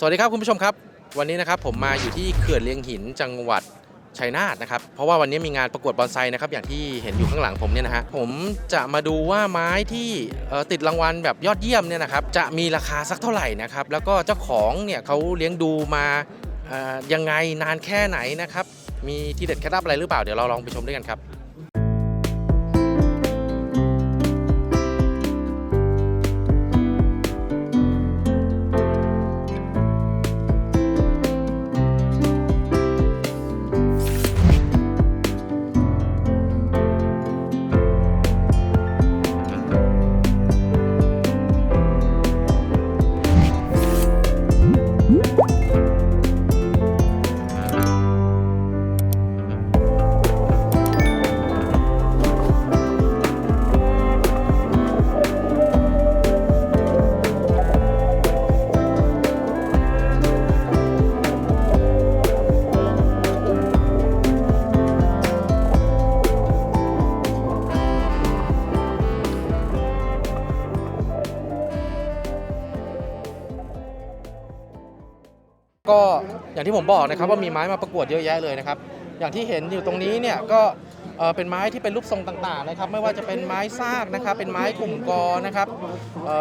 สวัสดีครับคุณผู้ชมครับ วันนี้นะครับผมมาอยู่ที่เขื่อนเลียงหินจังหวัดชัยนาทนะครับเพราะว่าวันนี้มีงานประกวดบอนไซนะครับอย่างที่เห็นอยู่ข้างหลังผมเนี่ยนะฮะผมจะมาดูว่าไม้ที่ติดรางวัลแบบยอดเยี่ยมเนี่ยนะครับจะมีราคาสักเท่าไหร่นะครับแล้วก็เจ้าของเนี่ยเขาเลี้ยงดูมายังไงนานแค่ไหนนะครับมีที่เด็ดเคล็ดลับอะไรหรือเปล่าเดี๋ยวเราลองไปชมด้วยกันครับ ผมบอกนะครับว่ามีไม้มาประกวดเยอะแยะเลยนะครับ อย่างที่เห็นอยู่ตรงนี้เนี่ยก็เป็นไม้ที่เป็นรูปทรงต่างๆนะครับ ไม่ว่าจะเป็นไม้ซากนะครับ เป็นไม้กลุ่มกอนะครับ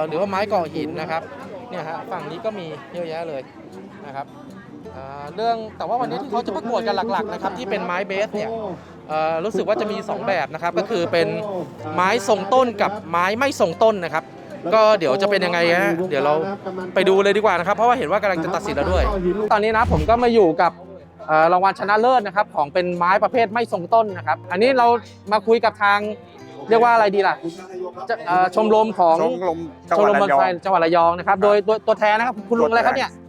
หรือว่าไม้ก่อหินนะครับเนี่ยฮะฝั่งนี้ก็มีเยอะแยะเลยนะครับเรื่องแต่ว่าวันนี้ที่เขาจะประกวดกันหลักๆนะครับที่เป็นไม้เบสเนี่ยรู้สึกว่าจะมี 2 แบบนะครับ ก็คือเป็นไม้ทรงต้นกับไม้ไม่ทรงต้นนะครับ ก็เดี๋ยวจะเป็นยังไงฮะเดี๋ยวเราไปดูเลยดีกว่านะครับ เพราะว่าเห็นว่ากำลังจะตัดสินแล้วด้วย ตอนนี้นะผมก็มาอยู่กับเอ่อรางวัลชนะเลิศนะครับของเป็นไม้ประเภทไม่ทรงต้นนะครับ อันนี้เรามาคุยกับทางเรียกว่าอะไรดีล่ะจะเอ่อชมรมของชมรมจังชหมวัดรมบอระนยอไซงจังหวัดระยองนะครับ โดยโดยตัวแทนนะครับคุณลุงอะไรครับเนี่ยเ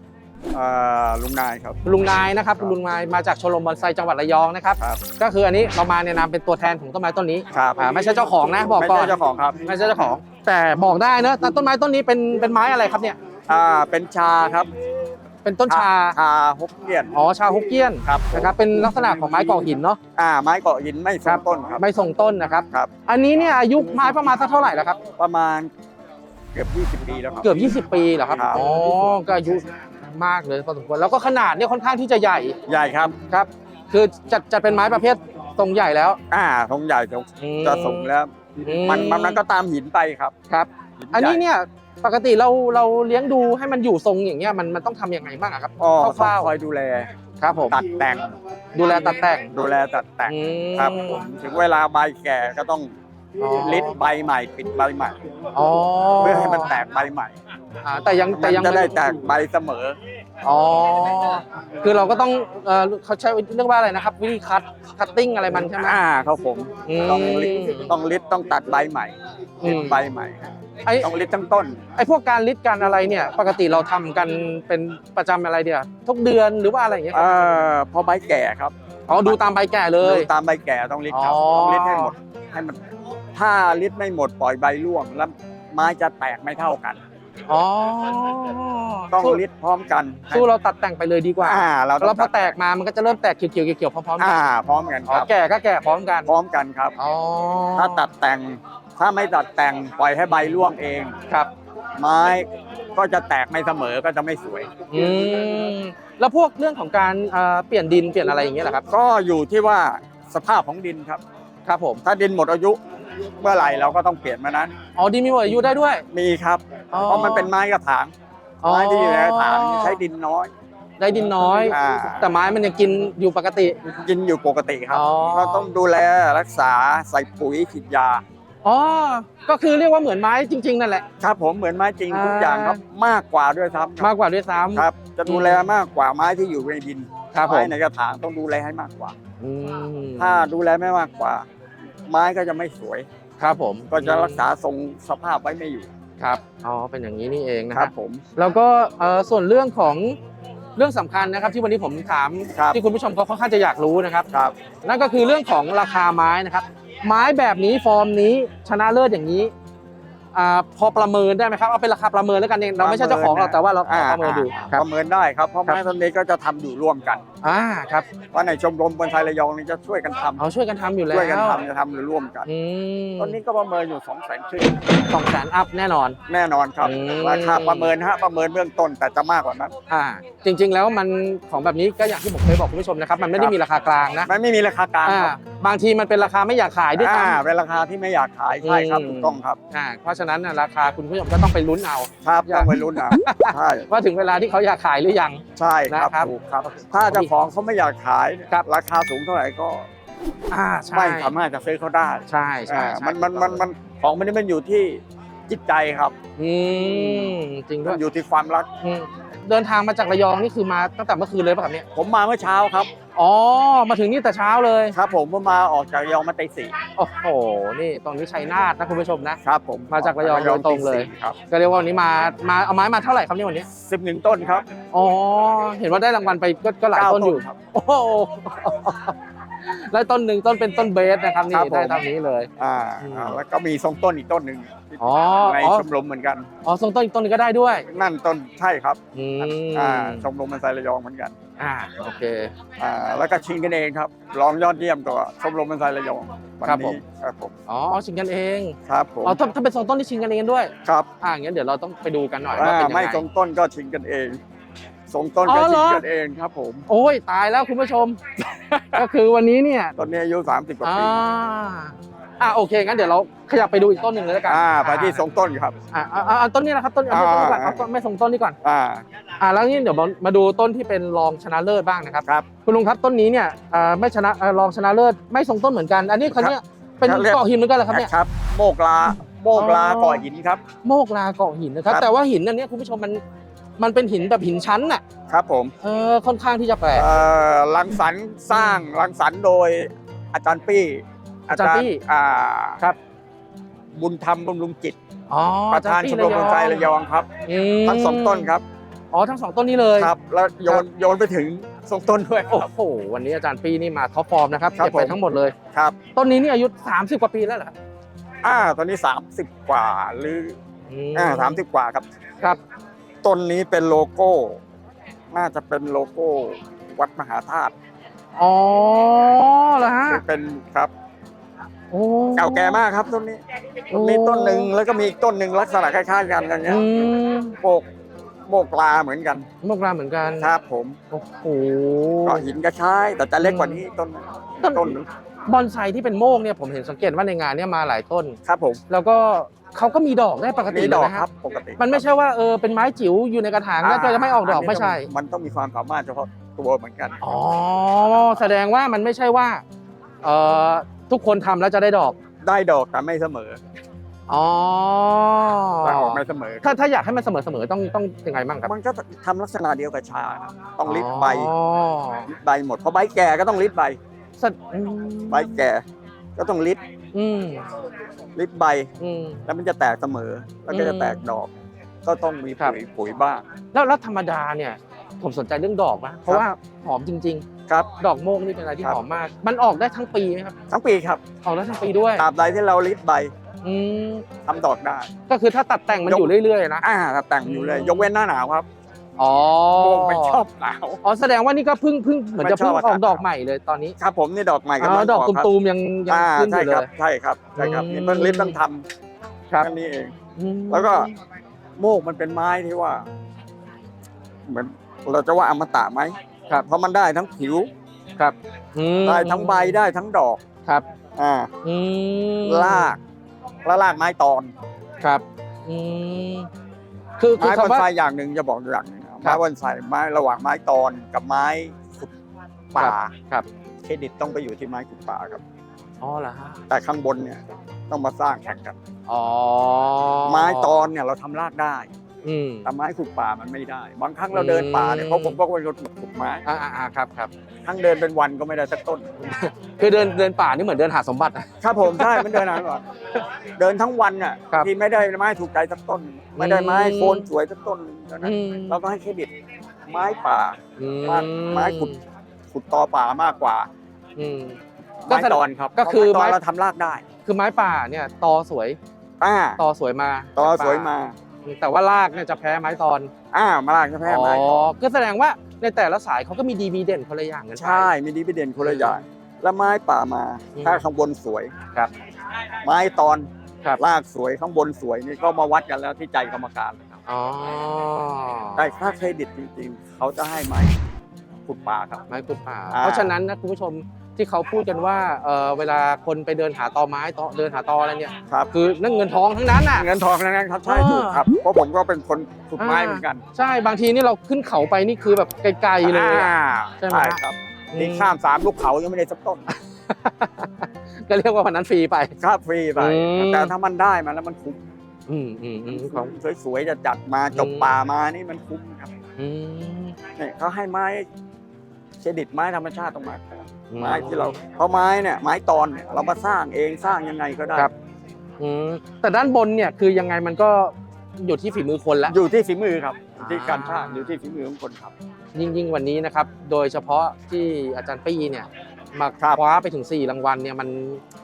อ่อลุงนายครับคุณลุงนายนะครับคุณลุงนายมาจากชมรมบอนไซจังหวัดระยองนะครับ ครับ ก็คืออันนี้เรามาในนามเป็นตัวแทนของต้นไม้ต้นนี้ครับอ่าไม่ใช่เจ้าของนะบอกไม่ก่อใช่นเจ้าของครับไม่ใช่เจ้าของ แต่บอกได้นะแต่ต้นไม้ต้นนี้เป็นเป็นไม้อะไรครับเนี่ยอ่าเป็นชาครับเป็นต้นชาชาฮกเกี้ยนอ๋อชาฮกเกี้ยนครับนะครับเป็นลักษณะของไม้ก่อหินเนาะอ่าไม้เกาะหินไม่ทรงต้นครับไม่ทรงต้นนะครับครับ อันนี้เนี่ยอายุไม้ประมาณสักเท่าไหร่แล้วครับ ประมาณเกือบ 20 ปีแล้วครับ เกือบ 20 ปีเหรอครับครับอ๋อ ก็อายุ มากเลยพอสมควรแล้วก็ขนาดเนี่ยค่อนข้างที่จะใหญ่ใหญ่ครับครับ คือจะจะเป็นไม้ประเภททรงใหญ่แล้วอ่าทรงใหญ่จะอืม จะสูงแล้ว อืมันมันมันก็ตามหินไปครับครับ หิใหญ่อันนี้เนี่ยปกติเราเราเลี้ยงดูให้มันอยู่ทรงอย่างเงี้ยมันมันต้องทำยังไงบ้างอะครับอ๋อคร่าวคอยดูแล ๆครับผมตัดแต่งดูแลตัดแต่งดูแลตัดแต่ง อืมครับผมถึงเวลาใบแก่ก็ต้องอ๋อ ลิดใบใหม่ปิดใบใหม่ อ๋อเพื่อให้มันแตกใบใหม่ อ่าแต่ยังแต่มันยังจะได้แตกใบเสมอ อ๋อคือเราก็ต้องเอ่อเขาใช้เรียกว่าอะไรนะครับ วิธีคัตคัตติ้งอะไรมันใช่ไหม อ่าครับผมอืมต้องลิดต้องลิดต้องตัดใบใหม่อืลิดมใบใหม่ ไอ้ต้องลิดทั้งต้น ไอ้พวกการลิดการอะไรเนี่ย ปกติเราทำกันเป็นประจำอะไรเดียวทุกเดือนหรือว่าอะไรอย่างเงี้ยคเอ่รับอพอใบแก่ครับอ๋อดูตามใบแก่เลย ดูตามใบแก่ต้องลิดครับ อ๋อ ต้องลิดให้หมดให้มัน ถ้าลิดไม่หมดปล่อยใบร่วงแล้วไม้จะแตกไม่เท่ากัน อ๋อต้องสู้ลิดพร้อมกันสู้เราตัดแต่งไปเลยดีกว่าอ่า เราแล้วพต้องแตกมามันก็จะเริ่มแตกเขียวๆเขียวๆพร้อมๆกัอ่านพร้อมกันอ๋คอรับแก่ก็แก่พร้อมกันพร้อมกันครับ อ๋อถ้าตัดแต่งถ้าไม่ตัดแต่งปล่อยให้ใบร่วงเอง ครับไม้ก็จะแตกไม่เสมอก็จะไม่สวย อืมแล้วพวกเรื่องของการเอ่อเปลี่ยนดินเปลี่ยนอะไรอย่างเงี้ยเหรอครับก็อยู่ที่ว่าสภาพของดินครับ ครับผม ถ้าดินหมดอายุ เมื่อไหร่เราก็ต้องเปลี่ยนมานั้น อ๋อดินมีหมดอายุได้ด้วย มีครับ อ๋อ เพราะมันเป็นไม้กระถางไม้ที่อยู่ในกระถางใช้ดินน้อย ได้ดินน้อย อ่า แต่ไม้มันยังกินอยู่ปกติ กินอยู่ปกติครับอ๋อ ก็ต้องดูแลรักษาใส่ปุ๋ยฉีดยา อ๋อ ก็คือเรียกว่าเหมือนไม้จริง ๆ นั่นแหละ ครับผมเหมือนไม้จริงอ่าทุกอย่างครับมากกว่าด้วยซ้ำคมารักบกว่าด้วยซ้ครับ จะดูแลมากกว่าไม้ที่อยู่ในดินำครับผไม้มในกระถางต้องดูแลให้มากกว่า อืมถ้าดูแลไม่มากกว่า ไม้ก็จะไม่สวย ครับผมก็จะรักษาทรงสภาพไว้ไม่อยู่ครับอ๋อเป็นอย่างนี้นี่เองนะคครัรับ บผม แล้วก็เอ่อส่วนเรื่องของเรื่องสำคัญนะครับ ที่วันนี้ผมถามครับ ที่คุณผู้ชมเขาค่อนข้างจะอยากรู้นะครับ ครับ นั่นก็คือเรื่องของราคาไม้นะครับ ไม้แบบนี้ฟอร์มนี้ชนะเลิศอย่างนี้ อ่าพอประเมินได้ไหมครับเอาเป็นราคาประเมินแล้วกันเองเราไม่ใช่เจ้าของหรอกแต่ว่าเราอ่าประเมินดูคปรับระเมินได้ครับเพราะครับไม้ต้นนี้ก็จะทำอยู่ร่วมกันอ่าครับว่าในชมรมบอนไซระยองนี่จะช่วยกันทำเอาช่วยกันทำอยู่แล้วช่วยกันทำจะทำอยู่ร่วมกันอืมต้นนี้ก็ประเมินอยู่2องแสนขึ้นสองแสนอัพแน่นอน แน่นอนครับอืมราคาประเมินฮะประเมินเบื้องต้นแต่จะมากกว่านั้นอ่าจริง ๆ แล้วมันของแบบนี้ก็อย่างที่ผมเคยบอกคุณผู้ชมนะครับมันไม่ได้ครับมีราคากลางนะมันไม่มีราคากลางอ่าครับบางทีมันเป็นราคาไม่อยากขายด้วยอ่าซ้ำเป็นราคาที่ไม่อยากขายใช่ครับอืมถูกต้องครับอ่าเพราะฉะนั้นน่ะราคาคุณผู้ชมก็ต้องไปลุ้นเอา ครับอยากต้องไปรุ่นอะใช่ว่าถึงเวลาที่เขาอยากขายหรือยังใช่ครับนะครับถูกครับ ถ้าเจ้าของเขาไม่อยากขายครับราคาสูงเท่าไหร่ก็อ่าใช่ไม่สามารถจะซื้อเขาได้ ใช่ใช่อ่าใช่มันมันมันมันของมันนี่มันอยู่ที่ จิตใจครับอืมจริงด้มัวยนอยู่ที่ความรัก อืมเดินทางมาจากระยองนี่คือมาตั้งแต่เมื่อคืนเลยป่ะครับเนี่ยผมมาเมื่อเช้าครับ อ๋อมาถึงนี่แต่เช้าเลยครับ ผมผมมาออกจากระยองมาตีสี่โอ้โหนี่ตรงนี้ชัยนาทนะคุณผู้ชมนะ ครับผมมาจากระยองโดยตรงเลยตีสี่ครับก็เรียกว่าวันนี้มามาเอาไม้มาเท่าไหร่ครับเนี่ยวันนี้สิบหนึ่งต้นครับอ๋อเห็นว่าได้รางวัลไปก็ก็หลายเก้าต้นอยู่ ครับ โอ้โหแล้วต้นหนึ่งต้นเป็นต้นเบสนะครับคนี่รับผม ได้ตามนี้เลย อ่าอืมอ่าแล้วก็มีทรงต้นอีกต้นหนึ่ง อ๋อในอ๋อชมรมเหมือนกัน อ๋อทรงต้นอีกต้นหนึงก็ได้ด้วยนั่นต้นใช่ครับอืมอ่าชมรมมันไซระยองเหมือนกันอ่าโอเค อ่าแล้วก็ชิงกันเองครับรองยอดเยี่ยมก็ชมรมมันไซระยองวันครับผม นี้ครับผมอ๋อชิงกันเองครับผมอ๋อถ้าถ้าเป็นทรงต้นที่ชิงกันเองด้วยครับอ่างั้นเดี๋ยวเราต้องไปดูกันหน่อยว่าอ่าเป็นยังไม่ไง ทรงต้นก็ชิงกันเองทรงต้นอ๋ก็อเหรชิอ งกันเองครับผมโอ้ยตายแล้วคุณผู้ชม ก็คือวันนี้เนี่ยต้นนี้อายุ30กว่าอ่าปี อ่าโอเคงั้นเดี๋ยวเราขยับไปดูอีกต้นหนึ่งเลยแล้วกันอ่าไปที่ทรงต้นครับอ่าอ่าอ่าเอาต้นนี้นะครับต้นเอาต้นนี้ก่อนอ่าเอาไม่ทรงต้นนี้ก่อนอ่าอ่าแล้วนี่เดี๋ยวมามาดูต้นที่เป็นรองชนะเลิศบ้างนะครับครับคุณลุงครับต้นนี้เนี่ยอ่าไม่ชนะอ่ารองชนะเลิศไม่ทรงต้นเหมือนกัน อันนี้เขาเนี่ยเป็นครับเรียกเกาะหินเหมือนกันเหรอครับเนี่ยครับโมกลาโมกลาอ๋อก่อหินครับ โมกลาเกาะหินนะครับครับแต่ว่าหินอันเนี้ยคุณผู้ชมมันมันเป็นหินแบบหินชั้นน่ะครับผมเออค่อนข้างที่จะแปลกเอ่อรังสรรค์สร้างรังสรรค์โดยอาจารย์ปี้ อาจารย์ปี้อ่าครับ บุญธรรมบำรุงจิต อ๋อประธานชมรมคนไทยระยองครับอืมทั้งสองต้นครับ อ๋อทั้งสองต้นนี้เลยครับ แล้วโยนโยนไปถึงทรงต้นด้วยคโอ้รับโหวันนี้อาจารย์ปีนี่มาท็อปฟอร์มนะครับครับเก็บไปผมทั้งหมดเลยครับ ต้นนี้นี่อายุ 30 กว่าปีแล้วเหรออ่าตอนนี้ 30 กว่าหรืออืมอ่าสามสิบกว่าครับครับ ต้นนี้เป็นโลโก้ น่าจะเป็นโลโก้วัดมหาธาตุอ๋อเหรอฮะเป็นครับ โอ้เก่าแก่มากครับต้นนี้ต้นนี้ต้นหนึ่งแล้วก็มีอีกต้นหนึ่งลักษณะคล้ายๆกันอย่างเงี้ยอืมโมกโมกลาเหมือนกันโมกราเหมือนกันครับผมโอ้โห ก็หินกระชายแต่จะเล็กกว่านี้ต้นต้น ต้นหนึ่งบอนไซที่เป็นโมกเนี่ยผมเห็นสังเกตว่าในงานเนี่ยมาหลายต้น ครับผมแล้วก็เขาก็มีดอกได้ปกติมีดอกเลยนะครับปกติมันไม่ใช่ว่าเออเป็นไม้จิ๋วอยู่ในกระถางแล้วจะไม่ออกดอกนนี้ไม่ใช่ มันต้องมีความสามารถเฉพาะตัวเหมือนกัน อ๋อแสดงว่ามันไม่ใช่ว่าเอ่อ ทุกคนทำแล้วจะได้ดอก ได้ดอกแต่ไม่เสมออ๋อได้ออกไม่เสมอ ถ้าถ้าอยากให้มันเสมอเสมอต้องต้องยังไงบ้างครับมันก็ทำลักษณะเดียวกับชาครับต้องลิดใบอ๋อลิดใบหมดเพราะใบแก่ก็ต้องลิดใบ สะอืมใบแก่ก็ต้องลิดอืมลิดใบ อืม แล้วมันจะแตกเสมอ แล้วก็จะแตกดอก ก็ต้องมีครับ ปุ๋ยปุ๋ยบ้าง แล้วแล้วธรรมดาเนี่ย ผมสนใจเรื่องดอกนะเพราะว่าหอมจริงครับๆ ดอกโมกนี่เป็นอะไรที่ครับหอมมาก มันออกได้ทั้งปีไหมครับทั้งปีครับออกได้ทั้งปีด้วยตราบใดที่เราลิดใบอืมทำดอกได้ ก็คือถ้าตัดแต่งมันยก อยู่เรื่อยๆนะอ่าแต่งอยู่เลยอืมยกเว้นหน้าหนาวครับอ๋อโมกไม่ชอบหนาว อ๋อแสดงว่านี่ก็เพิ่งเพิ่งเหมือนจะไม่ชเพิ่องบออกอากาศดอกใหม่เลยตอนนี้ครับผมนี่ดอกใหม่อ๋กำลัองดอกครับตูมๆยังยังอ่าขึ้นอใช่ยู่เลครับย ใช่ครับใช่ครับอืมนี่มันลิดต้องทครับำแค่นี้เอง อืมแล้วก็โมกมันเป็นไม้ที่ว่า เหมือน เราจะว่าอมตะไหมครับ เพราะมันได้ทั้งผิวครับอืมได้ทั้งใบได้ทั้งดอกครับอ่าอืมรากและรากไม้ตอนครับอืมคือคือไม้บอนคำว่า ไซอย่างหนึ่งจะบอกอย่างหนึงนะครัไม้บบอนไซไม้ระหว่างไม้ตอนกับไม้ขุดป่าครับ เครดิตต้องไปอยู่ที่ไม้ขุดป่าครับ อ๋อเหรอฮะแต่ข้างบนเนี่ยต้องมาสร้างแข่งกัน อ๋อไม้ตอนเนี่ยเราทำรากได้ อืมแต่ไม้ขุดป่ามันไม่ได้ บางครั้งเราเดินป่าเนี่ยอืมเพราะผมก็เป็นคนขุดไม้อ่าอ่าอ่าครับครับทั้งเดินเป็นวันก็ไม่ได้สักต้น คือเดินเดินป่านี่เหมือนเดินหาสมบัติอะ ครับผมใช่มันเดินนานกว่าเดินทั้งวันน่ะครับที่ไม่ได้ไม้ถูกใจสักต้น ไม่ได้ไม้อืมโคนสวยสักต้นเท่านั้นอืม เราก็ให้เครดิตไม้ป่า อืไม้ไม้ขุด ขุดตอป่ามากกว่าอืม ก็ไม้แสดงตอนครับก็คือเพราะไม้ตอนไม้ เราทำรากได้คือไม้ป่าเนี่ยตอสวยอ่าตอสวยมาตอสวยมา แต่ว่ารากเนี่ยจะแพ้ไม้ตอนอ่ามาลากจะแพ้ไม้อ๋อก็แสดงว่าในแต่ละสายเขาก็มีดีมีเด่นคนละอย่างกันไป ใช่มีดีพิเด่นคนละอย่างแล้วไม้ป่ามาอืมถ้าข้างบนสวยครับไม้ตอนครับ ลากสวยข้างบนสวยนี่ก็มาวัดกันแล้วที่ใจกรรมการนะครับอ๋อได้ค่าเครดิตจริงๆ เขาจะให้ไม้ขุดป่าครับ ไม้กุดป่า อ่า เพราะฉะนั้นนะคุณผู้ชม ที่เขาพูดกันว่าเออเวลาคนไปเดินหาตอไม้ตอเดินหาตออะไรเนี่ยครับ คือนั่นเงินทองทั้งนั้นน่ะ เงินทองทั้งนั้นครับใช่อ่า ถูกครับเพราะผมก็เป็นคนขุดไม้อ่าเหมือนกันใช่บางทีนี่เราขึ้นเขาไปนี่คือแบบไกลๆเลยอะอ่าใช่ไหม ใช่ครับอืมนี่ข้ามสามลูกเขายังไม่ได้สักต้นก็เรียกว่าวันนั้นฟรีไป ค่าฟรีไปอืม แต่ถ้ามันได้มาแล้วมันคุ้มอืมอืมอืมของ สวยๆจะจัดมาจบอืม ป่ามานี่มันคุ้มครับอืม เนี่ยเขาให้ไม้เครดิตไม้ธรรมชาติตรงมาอืม ไม้ที่เราเพราะไม้เนี่ยไม้ตอนเนี่ยเรามาสร้างเองสร้างยังไงก็ได้ครับ อืมแต่ด้านบนเนี่ยคือยังไงมันก็อยู่ที่ฝีมือคนละ อยู่ที่ฝีมือครับอยู่ที่อ่าการสร้างอยู่ที่ฝีมือของคนครับ ยิ่งยิ่งวันนี้นะครับ โดยเฉพาะที่อาจารย์ปี้เนี่ยมาครับคว้าไปถึง 4 รางวัลเนี่ยมัน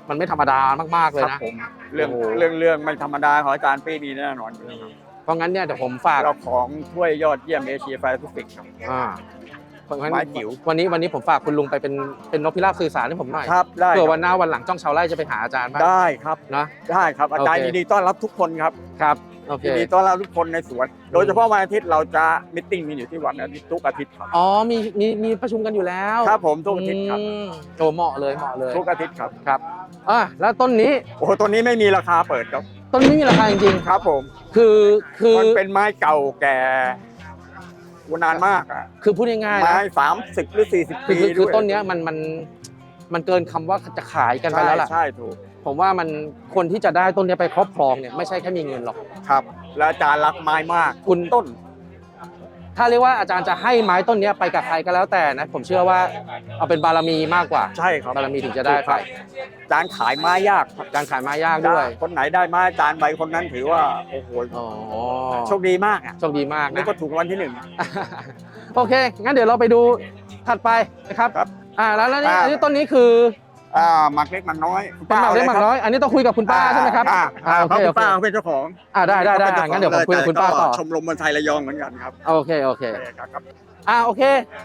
มันไม่ธรรมดามากๆเลยครับนะผมเรื่องโอ้โหเรื่องเรื่องไม่ธรรมดาของอาจารย์ปี้นี่แน่นอนอยู่แล้วครับเพราะงั้นเนี่ยเดี๋ยวผมฝากเราของถ้วยยอดเยี่ยมเอเชียแฟร์ทุกสิ่งครับ อ่าเพราะงั้นไม้จิ๋ววันนี้วันนี้ผมฝากคุณลุงไปเป็นเป็นนกพิราบสื่อสารให้ผมหน่อยครับได้เผื่อควัรับนหน้าวันหลังจ้องชาวไร่จะไปหาอาจารย์บ้างได้ครับนะได้ครับอาจารย์โอเคยินดีต้อนรับทุกคนครับครับโอเคยินดีต้อนรับทุกคนในสวน โดยเฉพาะวันอาทิตย์เราจะมิทติ้งมีอยู่ที่วันอาทิตย์ทุกอาทิตย์ครับอ๋อมีมีมีประชุมกันอยู่แล้วครับผมทุกอาทิตย์ครับอืมโอ้เหมาะเลยเหมาะเลยทุกอาทิตย์ครับครับอะแล้วต้นนี้โอ้โหตัวนี้ไม่มีราคาเปิดครับต้นนี้มีราคาจริงครับผมๆคือคือมันเป็นไม้เก่าแก่ นานมากอะคือพูดง่ายๆไม้นะสามสิบหรือสี่สิบคืปีอคือคือด้วยต้นเนี้ยมันมันมันเกินคำว่าจะขายกันไปแล้วล่ะ ใช่ใช่ถูกผมว่ามันคนที่จะได้ต้นเนี้ยไปครอบครองเนี่ยไม่ใช่แค่มีเงินหรอก ครับ แล้วอาจารย์รักไม้มากคุณ ต้น ถ้าเรียกว่าอาจารย์จะให้ไม้ต้นเนี้ยไปกับใครก็แล้วแต่นะผมเชื่อว่าเอาเป็นบารมีมากกว่าใช่ครับบารมีถึงจะได้ไปอาจารย์ขายไม้ยากครับการขายไม้ยากด้วย คนไหนได้ไม้อาจารย์ใบคนนั้นถือว่าโอ้โหอ๋อโชคดีมากอะโชคดีมากนี่นะก็ถูกรางวันที่หนึ่งโอเค งั้นเดี๋ยวเราไปดูถัดไปนะครับครับอ่าแล้วแล้วนี่อ่าอันนี้ต้นนี้คือ อ่าหมักเล็กหมักน้อยเป็นหมากเล็กหมากน้อยอันนี้ต้องคุยกับคุณป้าใช่ไหมครับอ่าอ่าอ่าโอเพราะเคคุโอณเคป้าเขาเป็นเจ้าของอ่าได้ได้ได้ขป็จ้าของงั้นเดี๋ยวผมคุยกับคุณป้าต่อชมรมบอนไซระยองเหมือนกันครับโอเคโอเคโอเคครับอ่าโอเค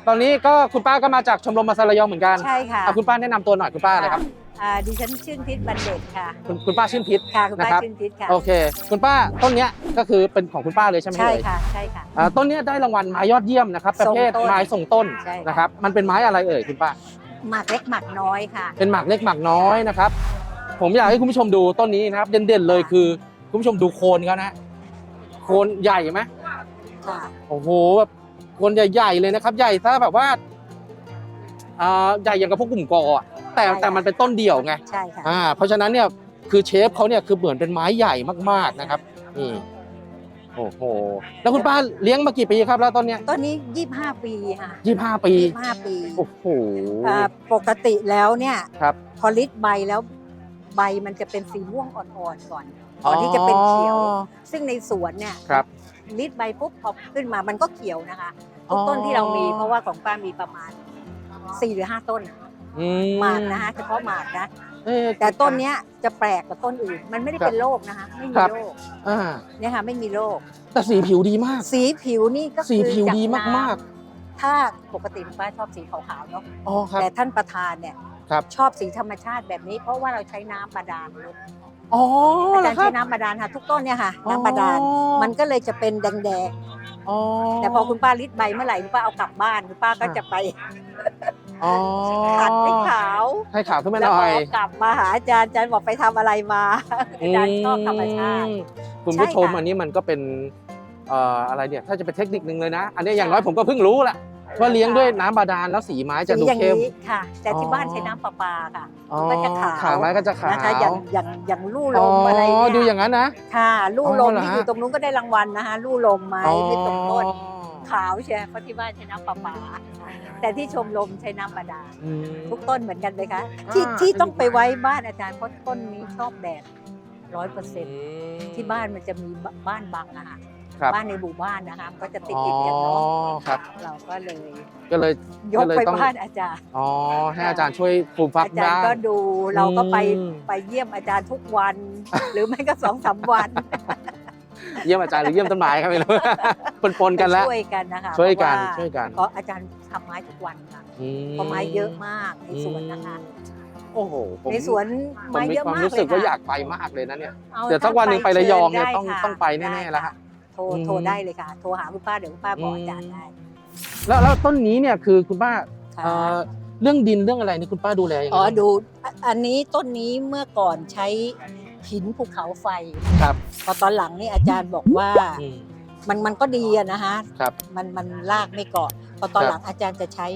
ตอนนี้ก็คุณป้าก็มาจากชมรมมาซาลายองเหมือนกันใช่ค่ะเอาคุณป้าแนะนำตัวหน่อยคุณป้าเลยครับอ่าดิฉันชื่นพิษบันเด็กค่ะ คุณคุณป้าชื่นพิษค่ะคุณป้านะครับชื่นพิษค่ะโอเค คุณป้าต้นเนี้ยก็คือเป็นของคุณป้าเลยใช่ไหมใช่เอ่ยค่ะใช่ค่ะอ่าต้นเนี้ยได้รางวัลไม้ยอดเยี่ยมนะครับประเภทส่งต้นไม้ส่งต้นใช่ค่ะนะครับมันเป็นไม้อะไรเอ่ยคุณป้า หมากเล็กหมากน้อยค่ะ เป็นหมากเล็กหมากน้อยนะครับ ผมอยากให้คุณผู้ชมดูต้นนี้นะครับ เด่นๆเลยคือคุณผู้ชมดูโคนเขานะ โคนใหญ่ไหมค่ะโอ้โหแบบโคนใหญ่ๆเลยนะครับ ใหญ่ถ้าแบบว่าอ่าใหญ่อย่างกับพวกกลุ่มกออะแต่ใช่ค่ะแต่มันเป็นต้นเดี่ยวไง ใช่ค่ะ อ่าเพราะฉะนั้นเนี่ยคือเชฟเขาเนี่ยคือเหมือนเป็นไม้ใหญ่มากๆนะครับนี่ โอ้โห แล้วคุณป้าเลี้ยงมากี่ปีครับแล้วต้นเนี้ยต้นนี้ 25 ปีค่ะยี่ห้าปี 25 ปีโอ้โห อ่าปกติแล้วเนี่ยครับ พอลิดใบแล้วใบมันจะเป็นสีม่วงอ่อนๆก่อนก่อนที่จะเป็นเขียวซึ่งในสวนเนี่ยครับ ลิดใบปุ๊บพอขึ้นมามันก็เขียวนะคะทุกต้นที่เรามีเพราะว่าของป้ามีประมาณ4หรือ5ต้นอืหมากนะคะเฉพาะหมากนะ เอ้ยแต่ต้นเนี้ยจะแปลกกว่าต้นอื่น มันไม่ได้เป็นโรคนะคะ ไม่มีครับโรคอ่าเนี่ยค่ะไม่มีโรค แต่สีผิวดีมาก สีผิวนี่ก็สีคือผิวจากดีน้ำมากถ้าปกติคุณป้าชอบสีขาวๆเนาะๆอ๋อครับแต่ท่านประธานเนี่ยครับชอบสีธรรมชาติแบบนี้ เพราะว่าเราใช้น้ำบาดาลลดอ๋ออาเหรจาอรย์ครัใช้บน้ำบาดาลค่ะทุกต้นเนี่ยค่ะน้ำบาดาลอ๋อมันก็เลยจะเป็นแดงอ๋อๆแต่พอคุณป้าลิดใบเมื่อไหร่คุณป้าเอากลับบ้านคุณป้าก็จะไป อ๋อขัดให้ขาวให้ขาวขึ้นมาหแล้วน่พออยกลับมาหาอาจารย์อาจารย์บอกไปทำอะไรมา อาจารย์ชอบธรรมชาติ อืมคุณผู้ชมใช่ค่ะอันนี้มันก็เป็นเอ่ออะไรเนี่ยถ้าจะเป็นเทคนิคหนึ่งเลยนะ อันนี้อย่างน้อยผมก็เพิ่งรู้แหละว่าเลี้ยงด้วยน้ำบาดาลแล้วสีไม้จะสีดูอย่างเข้ม นี้ค่ะ แต่ที่อ๋อบ้านใช้น้ำประปาค่ะ อ๋อก็จะขาว ขาไม้ก็จะขาวนะคะอย่างอย่างอย่างลู่ลอ๋อมอะไรเนี่ยดูอย่างนั้นนะ ค่ะ ลู่ลมอ๋อเหรอที่ฮะ อยู่ตรงนู้นก็ได้รางวัลนะคะลู่ลมไม้อ๋อไม่ตรงต้น ขาวใช่ไหมเพราะที่บ้านใช้น้ำประปา แต่ที่ชมรมใช้น้ำบาดาลอืม ทุกต้นเหมือนกันไหมคะที่อ่า ที่ต้องไปไว้บ้านอาจารย์เพราะต้นนี้ชอบแดดร้อยเปอร์เซ็นต์ที่บ้านมันจะมีบ้านบังอะค่ะครับ บ้านในหมู่บ้านนะคะมันก็จะติดอ๋อติดกันเนาะครับ เราก็เลยก็เลย ยก็กเลยไปต้อง บ้านอาจารย์ อ๋อให้อาจารย์ช่วยปลูกฟักอาจารย์บ้างก็ดูเราก็ไปอืม ไปเยี่ยมอาจารย์ทุกวัน หรือไม่ก็สองสามวัน เยี่ยมอาจารย์หรือเยี่ยมต้นไม้ครับไม่รู้ปนๆกันแล้ว ช่วยกันนะคะช่วยกันเพราะาช่วยกัน เพราะอาจารย์ทำไม้ทุกวันค่ะอืเพราะไม้เยอะมากในสวนนะคะ โอ้โหผมในสวนผมไม้มีเยอะความมากรู้สึกเลว่ายอค่ะยากไปมากเลยนะเนี่ยอาเดี๋ยวสักวันหนึ่งไประยองเนี่ยชิญต้องได้ค่ะต้องไปแน่ๆด้แล้วฮะโทรอืมโทรได้เลยค่ะ โทรหาคุณป้าเดี๋ยวคุณป้าบอกอาจารย์ได้แล้วแล้วต้นนี้เนี่ยคือคุณป้าค่ะ เอ่อเรื่องดินเรื่องอะไรนี่คุณป้าดูแลยังไงอ๋อดูอะอันนี้ต้นนี้เมื่อก่อนใช้ หินภูเขาไฟครับพอตอนหลังนี่อาจารย์บอกว่าอืม มันมันก็ดีอะนะฮะครับมันมันลากไม่เกาะพอตอนครับหลังอาจารย์จะใช้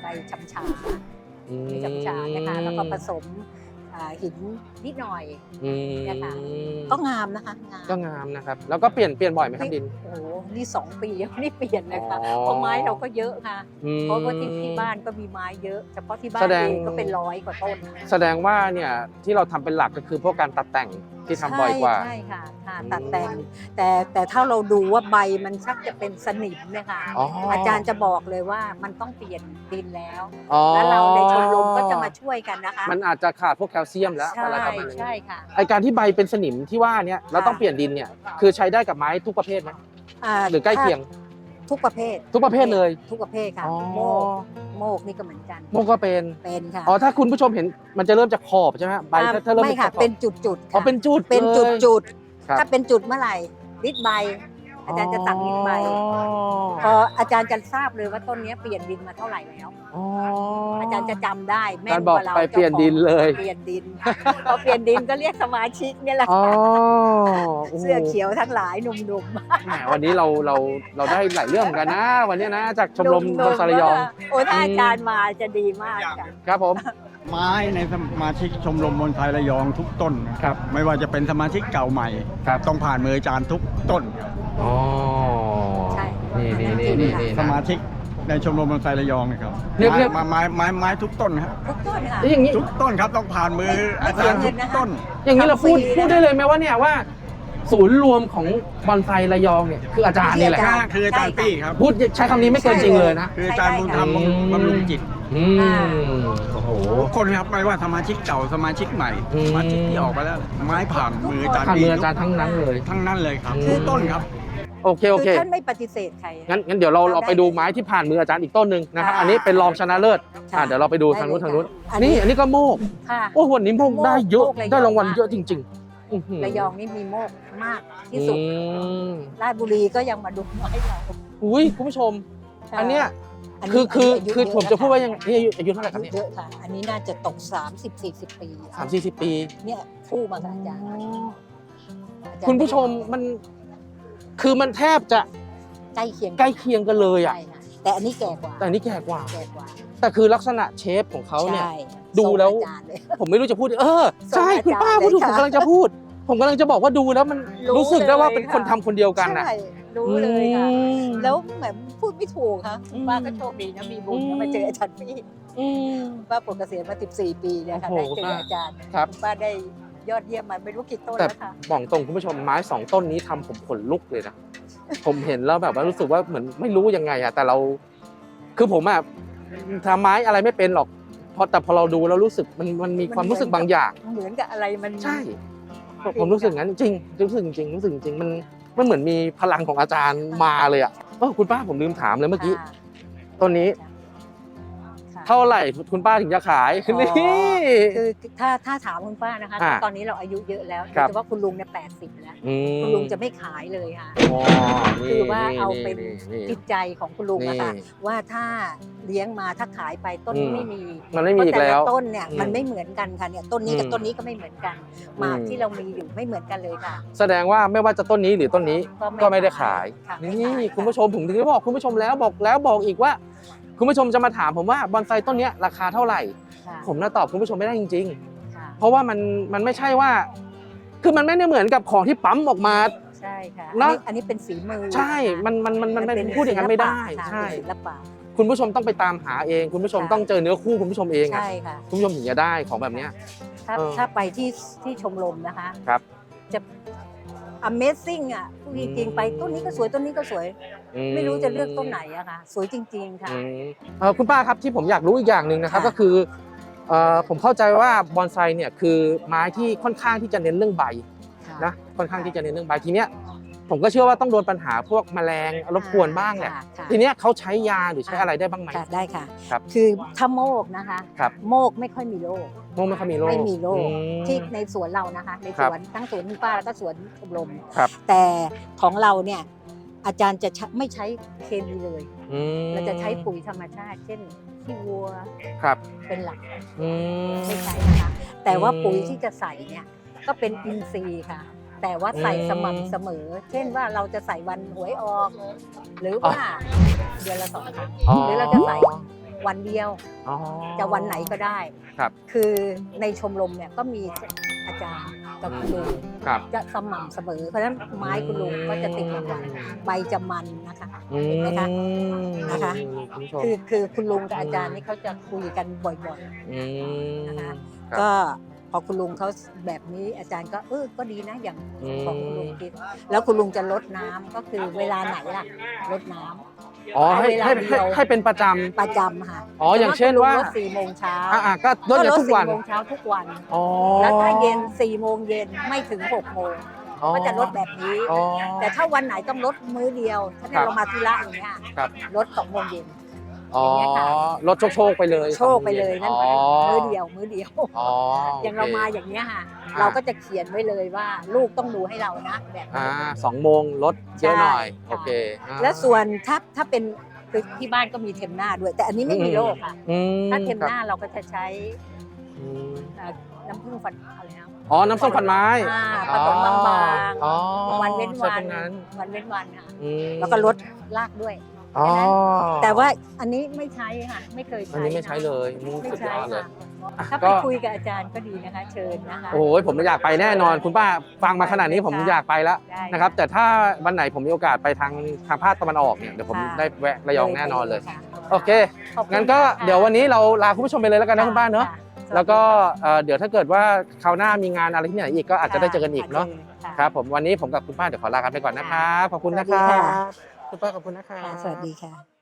ใบชำชาอืม ใบชำชานะคะแล้วก็ผสม อ่าหินนิดหน่อย อืมเนี่ยค่ะก็งามนะคะงามก็งามนะครับ แล้วก็เปลี่ยนเปลี่ยนบ่อยไหมครับดิน โอ้โหนี่สองปียังไม่ได้เปลี่ยนเลยค่ะอ๋อ เพราะไม้เราก็เยอะค่ะ อืม เพราะว่าที่ที่บ้านก็มีไม้เยอะ เฉพาะที่บ้านแสดง เองก็เป็นร้อยกว่าต้นแสดงว่าเนี่ยที่เราทำเป็นหลักก็คือพวกการตัดแต่งที่ทำบ่อยกว่า ใช่ค่ะค่ะอืมตัดแต่งแต่แต่ถ้าเราดูว่าใบมันชักจะเป็นสนิมเนี่ยค่ะ อ๋ออ อาจารย์จะบอกเลยว่ามันต้องเปลี่ยนดินแล้วอ๋อแล้วเราในชมรมก็จะมา ช่วยกันนะคะ มันอาจจะขาดพวกแคลเซียมแล้วใช่อะไรประมาณนี้ใช่ค่ะ ไอการที่ใบเป็นสนิมที่ว่าเนี่ยเราต้องเปลี่ยนดินเนี่ยคือใช้ได้กับไม้ทุกประเภทไหมาหรือใกล้เคียง ทุกประเภท ทุกประเภทเลยทุกประเภทค่ะ อ๋อโมก โมกนี่ก็เหมือนกัน โมก็เป็น เป็นค่ะอ๋อถ้าคุณผู้ชมเห็นมันจะเริ่มจากขอบใช่ไหมใบถ้าถ้าเริ่มไม่เป็นขค่ะอบเป็นจุดจุดๆอ๋อค่ะเป็นจุดเป็นจุดลยจุดครับ ถ้าเป็นจุดเมื่อไหร่ลิดใบ อาจารย์จะสั่งลิดใบพออาจารย์จะทราบเลยว่าต้นเนี้ยเปลี่ยนดินมาเท่าไหร่แล้วอ๋ออาจารย์จะจำได้แม่อานจารย์กบอกว่าเราไปเปลี่ยนดินเลย เปลี่ยนดินพอเปลี่ยนดินก็เรียกสมาชิกเนี่ยแหละอ๋อค่ะโอ้โหเสื้อเขียวทั้งหลายหนุ่มแหมวันนี้เราเราเราได้หลายเรื่องเหมือนกันนะ วันนี้นะ จากชๆมรมหบนุ่อนๆไซระยองว่าโอ้ถ้าอาจารย์มาจะดีมากค่ะ ครับผม ไม้ในสมาชิกชมรมมนไทยระยองทุกต้นนะครับ ไม่ว่าจะเป็นสมาชิกเก่าใหม่ ครับ ต้องผ่านมืออาจารย์ทุกต้นครับ อ๋อใช่นี่นี่จรินี่งนี่ค่ะนี่สมานะชิกในชมรมมนไทยระยองนะครับเรียกเรียก ไม้ไม้ไม้ไม้ทุกต้นครับทุกต้นค่ะ แล้วอย่างนี้ ทุกต้นครับต้องผ่านมืออาจารย์ทุกต้น อย่างนี้เราพูดทำฟรีนะพูดได้เลยไหมว่าเนี่ยว่า ศูนย์รวมของบอนไซระยองเนี่ยคืออาจารย์นี่แหละอาจารย์คืออาจารย์ปี้ครับ พูดใช้คำนี้ไม่เกินจริงเลยนะ คืออาจารย์บุญธรรมอืมบำรุงจิตอืมโอ้โหทุกคนครับไม่ว่าสมาชิกเก่าสมาชิกใหม่อืมสมาชิกที่ออกไปแล้ว ไม้ผ่านมืออาจารย์ผ่านปี้มืออาจารย์ทั้งนั้นเลย ทั้งนั้นเลยครับอืมทุกต้นครับโอเคโอเคคือท่านไม่ปฏิเสธใครงั้นงั้นเดี๋ยวเราเราไปดูไม้ที่ผ่านมืออาจารย์อีกต้นหนึ่งนะครับค่ะอันนี้เป็นรองชนะเลิศค่ะอะเดี๋ยวเราไปดูได้ทางนู้นเลยทางนู้นค่ะอันนี้นี่อันนี้ก็โมกค่ะโอ้โหวันนี้โมกได้เยอะโมกระยองได้รางวัลมากเยอะจริง ๆ อื้อหือระยองนี่มีโมกมากที่สุดอืมราชบุรีก็ยังมาดูไม้เราอุ้ยคุณผู้ชม ใช่อันเนี้ยนคืนี้อคือยุคือเยผมจะพูดว่ายังนคนี่อายุอายุเท่าไหร่ครับอายุเนี่ยเยอะค่ะ อันนี้น่าจะตก 30 40 ปีสามสี่สิบปีเนี่ยคู่มากับอาจารย์อาจารย์คุณผู้ชมมัน คือมันแทบจะใกล้เคียงใกล้เคียงกันเลยอะ ใช่ค่ะแต่อันนี้แก่กว่าแต่อันนี้แก่กว่า แก่กว่าแต่คือลักษณะเชฟของเขาเนี่ย ใช่ ดูแล้วทรงอาจารย์เลยผมไม่รู้จะพูด เออ ใช่ส่งอาจารย์คุณป้าพูดถูกเลยผมค่ะกำลังจะพูด ผมกำลังจะบอกว่าดูแล้วมันรู้รู้สึกได้ว่าเลยเป็นค่ะ คนทำคนเดียวกันน่ะใช่รู้เลยค่ะ อืม แล้วเหมือนพูดไม่ถูกค่ะอืมป้าก็โชคดีนะมีบุญอืม นะมาเจออาจารย์พี่อืม ป้าปลดเกษียณมา 14 ปีเนี่ยค่ะโอ้ได้โหเจออาจารย์ครับ ป้าได้ยอดเยี่ยมมาไม่รู้กี่ต้นแต่แล้วค่ะ บอกตรงคุณผู้ชมไม้สองต้นนี้ทำผมขนลุกเลยนะ ผมเห็นแล้วแบบว่ารู้สึกว่าเหมือนไม่รู้ยังไงอะแต่เรา คือผมอะทำไม้อะไรไม่เป็นหรอก พอแต่พอเราดูแล้วรู้สึกมันมันมีความรู้สึกบางอย่าง เหมือนกับอะไรมันใช่ผมผมรู้สึกงั้นจริงๆรู้สึกจริงๆรู้สึกจริงๆมันมันเหมือนมีพลังของอาจารย์มาเลยอะเออคุณป้าผมลืมถามเลยเมื่อกี้ค่ะต้นนี้ค่ะ เท่าไหร่คุณป้าถึงจะขายอ๋อ นี่ คือถ้าถ้าถามคุณป้านะคะอ่าตอนนี้เราอายุเยอะแล้วครับ แต่ว่าคุณลุงเนี่ยแปดสิบแล้ว อืมคุณลุงจะไม่ขายเลยค่ะ อ๋อนี่คือว่าเอาเป็น นี่จิตใจของคุณลุงนะคะนี่ว่าถ้าเลี้ยงมาถ้าขายไปต้นนี้อืม ไม่มีมันไม่มีอีกเพราะแล้วต่ะต้นเนี่ยอืมมันไม่เหมือนกันค่ะเนี่ยต้นนี้กับอืมต้นนี้ก็ไม่เหมือนกันหมากอืม ที่เรามีอยู่ไม่เหมือนกันเลยค่ะ แสดงว่าไม่ว่าจะต้นนี้หรือต้นนี้ก็ไม่ได้ขาย ค่ะไม่นี่ขายคุณผู้ชมผมถึงได้บอกคุณผู้ชมแล้วบอกแล้วบอกอีกว่า คุณผู้ชมจะมาถามผมว่าบอนไซต้นเนี้ยราคาเท่าไหร่ ค่ะผมน่าตอบคุณผู้ชมไม่ได้จริง ค่ะๆ เพราะว่ามันมันไม่ใช่ว่า คือมันไม่ได้เหมือนกับของที่ปั๊มออกมา ใช่ค่ะนะอันนี้อันนี้เป็นฝีมือใช่มันมันมันมันเป็มันพูดอย่างนั้นไม่ได้ศิลปะค่ะใช่เป็นศิลปะ คุณผู้ชมต้องไปตามหาเอง คุณผู้ชมค่ะ ต้องเจอเนื้อคู่คุณผู้ชมเองอะใช่ค่ะคุณผู้ชมถึงจะได้ของแบบเนี้ย ถ้าเออถ้าไปที่ที่ชมรมนะคะ ครับ จะ Amazing อะพูดจริงๆไปต้นนี้ก็สวยต้นนี้ก็สวย อืไม่รู้จะเลือกต้นไหนอะค่ะ สวยจริง ๆ ค่ะ อืมเอ่อคุณป้าครับที่ผมอยากรู้อีกอย่างหนึ่งนะครับ ค่ะ ก็คือเอ่อผมเข้าใจว่าบอนไซเนี่ยคือไม้ที่ค่อนข้างที่จะเน้นเรื่องใบค่ะนะค่อนข้างที่จะเน้นเรื่องใบทีเนี้ย ผมก็เชื่อว่าต้องโดนปัญหาพวกแมลงรบกวนบ้างแหละ ค่ะค่ะทีเนี้ยเขาใช้ยาหรือใช้ค่ะอะไรได้บ้างไหม ค่ะได้ค่ะ ครับคือถ้าโมกนะคะครับ โมกไม่ค่อยมีโรคโมไม่ค่อยมีโรคไม่มีโรค อืม ที่ในสวนเรานะคะ ในครัสบวนทั้งสวนคุณป้าแล้วก็สวนชมรมครับ แต่ของเราเนี่ยอาจารย์จะใช้ไม่ใช้เคมีเลย อืมเราจะใช้ปุ๋ยธรรมชาติ เช่นขี้วัวครับเป็นหลักอืม ไม่ใช้นะคะ แต่ว่าอืมปุ๋ยที่จะใส่เนี่ยก็เป็นอินทรีย์ค่ะ แต่ว่าใส่อืมสม่ำเสมอ เช่นว่าเราจะใส่วันหวยออก หรือว่าเดือนละสองครั้งอ๋อ หรือเราจะใส่วันเดียวอ๋อ จะวันไหนก็ได้ครับคือในชมรมเนี่ยก็มีอาจารย์กับคุณลุงครับจะสม่ำเสมอ เพราะฉะนั้นไม้คุณลุงก็จะติดรางวัลใบจะมันนะคะ อืเห็นไหมคะนะคะ คุณผู้ชมคือคือคุณลุงกับอาจารย์นี่เขาจะคุยกันบ่อยอืมๆนะคะ ครับ ก็พ อคุณลุงเขาแบบนี้อาจารย์ก็เออก็ดีนะอย่างอืมของคุณลุงคิดแล้วคุณลุงจะลดน้ำก็คือเวลาไหนล่ะลดน้ำ อ๋อให้เวลาให้เดีให้ยวให้เป็นประจำ ประจำค่ะอ๋ออย่างเช่นว่าลดสี่โมงเช้าอ่าก็ลดก็เยลอะดทุกสี่วันโมงเช้าทุกวัน อ๋อแล้วถ้าเย็นสี่โมงเย็นไม่ถึงหกโมงอ๋อก็จะลดแบบนี้ อ๋อ แต่ถ้าวันไหนต้องลดมื้อเดียวถ้าครับเรามาธุระอย่างเงี้ยครับ ลดสองโมงเย็น อ๋ออย่างเงี้ยค่ะลดโชคโชคๆไปเลยโชคไปเลยนั่นอ๋อ มื้อเดียวมื้อเดียว อ๋อออย่างเรามาอย่างเงี้ยค่ะ อ่า เราก็จะเขียนไว้เลยว่าลูกต้องดูให้เรานะแบบอ่านี้สองโมงลดเยอะหน่อย ใช่ โอเคอ่า และส่วนถ้าถ้าเป็นคือที่บ้านก็มีเทมหน้าด้วย แต่อันนี้ไม่มีอืม โรคค่ะ อืมถ้าเทมหน้าครับเราก็จะใช้อืมเอ่อน้ำผึ้งฟันอะไรนะ อ๋อ น้ำส้มฟันไม้อ่าผสมบางๆ อ๋อวันเว้นใช่วัตนรงนั้นวันเว้นวันค่ะอืมแล้วก็ลดรากด้วย อ๋อแต่ว่าอันนี้ไม่ใช้ค่ะ ไม่เคยใช้อันนี้ไม่ใช้เลยอืมไม่สุดยใช้อดเลย ค่ะอะถ้าไปก็ คุยกับอาจารย์ก็ดีนะคะ เชิญนะคะ โอ้ยผมอยากไปแน่นอน คุณป้าฟังมาขนาดนี้ผมค่ะอยากไปแล้วได้นะครับ แต่ถ้าวันไหนผมมีโอกาสไปทางทางภาคตะวันออกเนี่ยเดี๋ยวผมค่ะ ได้แวะระยองแน่นอนเลย ค่ะโอเค ขอบคุณงั้นก็ค่ะเดี๋ยววันนี้เราลาคุณผู้ชมไปเลยแล้วกันนะคุณป้าเนอะค่แล้วก็เอ่อเดี๋ยวถ้าเกิดว่าคราวหน้ามีงานอะไรที่ไหนอีกก็อาจจะได้เจอกันอีกเนาะค่ะ ครับผมวันนี้ผมกับคุณป้าเดี๋ยวขอลากันไปก่อนนะครับขอบคุณนะคสวัรัสดีบ ค่ะ คุณป้าขอบคุณนะครับค่ะ สวัสดีค่ะ